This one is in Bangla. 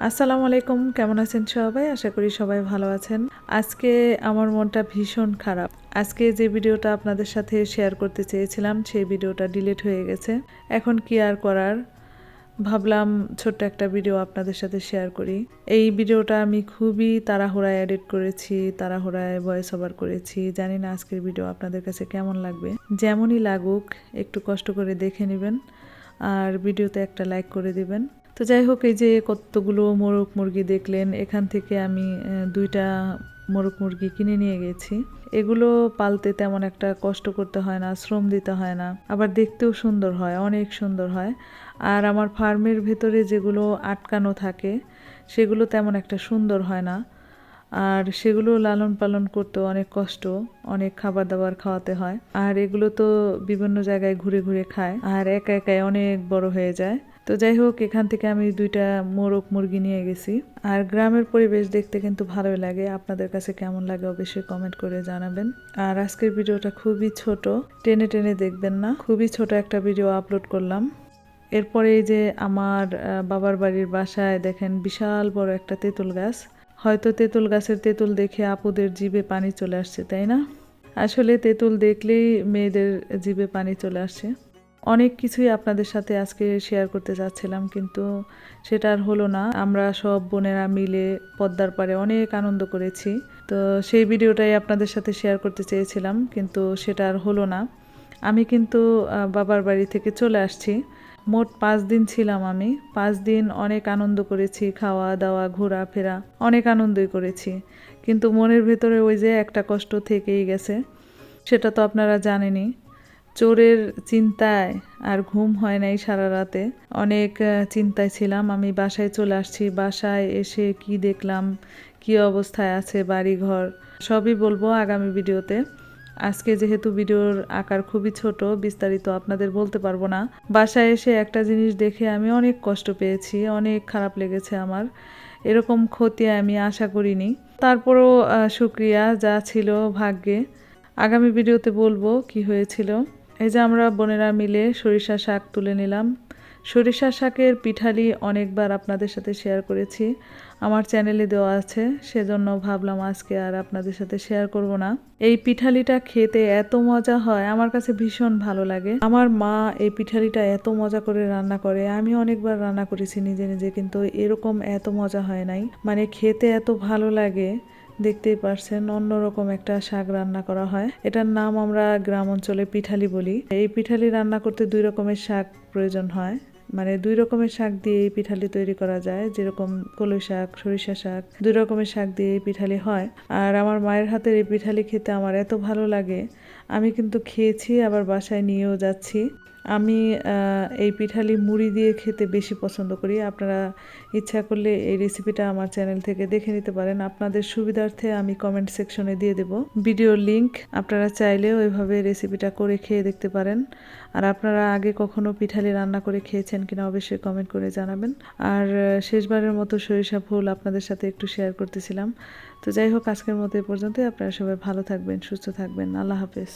আসসালামু আলাইকুম, কেমন আছেন সবাই? আশা করি সবাই ভালো আছেন। আজকে আমার মনটা ভীষণ খারাপ। আজকে যে ভিডিওটা আপনাদের সাথে শেয়ার করতে চেয়েছিলাম, সেই ভিডিওটা ডিলিট হয়ে গেছে। এখন কি আর করার? ভাবলাম ছোট্ট একটা ভিডিও আপনাদের সাথে শেয়ার করি। এই ভিডিওটা আমি খুবই তাড়াহুড়ায় এডিট করেছি, তাড়াহুড়ায় ভয়েস ওভার করেছি। জানি না আজকের ভিডিও আপনাদের কাছে কেমন লাগবে। যেমনই লাগুক, একটু কষ্ট করে দেখে নেবেন। আর ভিডিওতে একটা লাইক করে দিবেন। তো যাই হোক, এই যে কতগুলো মোরগ মুরগি দেখলেন, এখান থেকে আমি দুইটা মোরগ মুরগি কিনে নিয়ে গেছি। এগুলো পালতে তেমন একটা কষ্ট করতে হয় না, শ্রম দিতে হয় না, আবার দেখতেও সুন্দর হয়, অনেক সুন্দর হয়। আর আমার ফার্মের ভেতরে যেগুলো আটকানো থাকে, সেগুলো তেমন একটা সুন্দর হয় না। আর সেগুলো লালন পালন করতে অনেক কষ্ট, অনেক খাবার দাবার খাওয়াতে হয়। আর এগুলো তো বিভিন্ন জায়গায় ঘুরে ঘুরে খায়, আর একা একাই অনেক বড় হয়ে যায়। তো যাই হোক এখান থেকে আমি দুইটা মোরগ মুরগি নিয়ে গেছি। আর গ্রামের পরিবেশ দেখতে কিন্তু ভালোই লাগে। আপনাদের কাছে কেমন লাগে অবশ্যই কমেন্ট করে জানাবেন। আর আজকের ভিডিওটা খুবই ছোট। টেনে টেনে দেখবেন না। খুবই ছোট একটা ভিডিও আপলোড করলাম। এরপরে এই যে আমার বাবার বাড়ির বাসায় দেখেন বিশাল বড় একটা তেঁতুল গাছ। হয়তো তেঁতুল গাছের তেঁতুল দেখে আপুদের জিভে পানি চলে আসছে, তাই না? আসলে তেঁতুল দেখলেই মেয়েদের জিভে পানি চলে আসছে অনেক কিছুই আপনাদের সাথে আজকে শেয়ার করতে চাচ্ছিলাম, কিন্তু সেটা আর হলো না। আমরা সব বোনেরা মিলে পদ্মার পাড়ে অনেক আনন্দ করেছি। তো সেই ভিডিওটাই আপনাদের সাথে শেয়ার করতে চেয়েছিলাম, কিন্তু সেটা আর হলো না। আমি কিন্তু বাবার বাড়ি থেকে চলে আসছি। মোট পাঁচ দিন ছিলাম আমি। পাঁচ দিন অনেক আনন্দ করেছি, খাওয়া দাওয়া, ঘোরাফেরা, অনেক আনন্দই করেছি। কিন্তু মনের ভেতরে ওই যে একটা কষ্ট থেকেই গেছে, সেটা তো আপনারা জানেনই। চোরের চিন্তায় আর ঘুম হয় নাই সারা রাতে। অনেক চিন্তায় ছিলাম। আমি বাসায় চলে আসছি। বাসায় এসে কি দেখলাম? কি অবস্থায় আছে বাড়িঘর? সবই বলব আগামী ভিডিওতে। আজকে যেহেতু ভিডিওর আকার খুবই ছোট বিস্তারিত আপনাদের বলতে পারব না। বাসায় এসে একটা জিনিস দেখে আমি অনেক কষ্ট পেয়েছি। অনেক খারাপ লেগেছে আমার। এরকম ক্ষতি আমি আশা করিনি। তারপরও আহ, শুক্রিয়া যা ছিল ভাগ্যে। আগামী ভিডিওতে বলব কি হয়েছিল। এই যে আমরা বোনেরা মিলে সরিষা শাক তুলে নিলাম। সরিষা শাকের পিঠালি অনেকবার আপনাদের সাথে শেয়ার করেছি। আমার চ্যানেলে দেওয়া আছে, সেজন্য ভাবলাম আজকে আর আপনাদের সাথে শেয়ার করব না। এই পিঠালিটা খেতে এত মজা হয়, আমার কাছে ভীষণ ভালো লাগে। আমার মা এই পিঠালিটা এত মজা করে রান্না করে, আমি অনেকবার রান্না করেছি নিজে নিজে, কিন্তু এরকম এত মজা হয় নাই। মানে খেতে এত ভালো লাগে দেখতেই পারছেন, অন্যরকম একটা শাক রান্না করা হয়। এটার নাম আমরা গ্রাম অঞ্চলে পিঠালি বলি। এই পিঠালি রান্না করতে দুই রকমের শাক প্রয়োজন হয়। মানে দুই রকমের শাক দিয়ে এই পিঠালি তৈরি করা যায়, যেরকম কলই শাক, সরিষা শাক, দুই রকমের শাক দিয়ে এই পিঠালি হয়। আর আমার মায়ের হাতের এই পিঠালি খেতে আমার এত ভালো লাগে, আমি কিন্তু খেয়েছি, আবার বাসায় নিয়েও যাচ্ছি। আমি এই পিঠালি মুড়ি দিয়ে খেতে বেশি পছন্দ করি। আপনারা ইচ্ছা করলে এই রেসিপিটা আমার চ্যানেল থেকে দেখে নিতে পারেন। আপনাদের সুবিধার্থে আমি কমেন্ট সেকশনে দিয়ে দেব ভিডিওর লিংক আপনারা চাইলে ওইভাবে রেসিপিটা করে খেয়ে দেখতে পারেন। আর আপনারা আগে কখনো পিঠালি রান্না করে খেয়েছেন কিনা অবশ্যই কমেন্ট করে জানাবেন। আর শেষবারের মতো সরিষা ফুল আপনাদের সাথে একটু শেয়ার করতেছিলাম। তো যাই হোক, আজকের মতো এ পর্যন্তই। আপনারা সবাই ভালো থাকবেন, সুস্থ থাকবেন। আল্লাহ হাফেজ।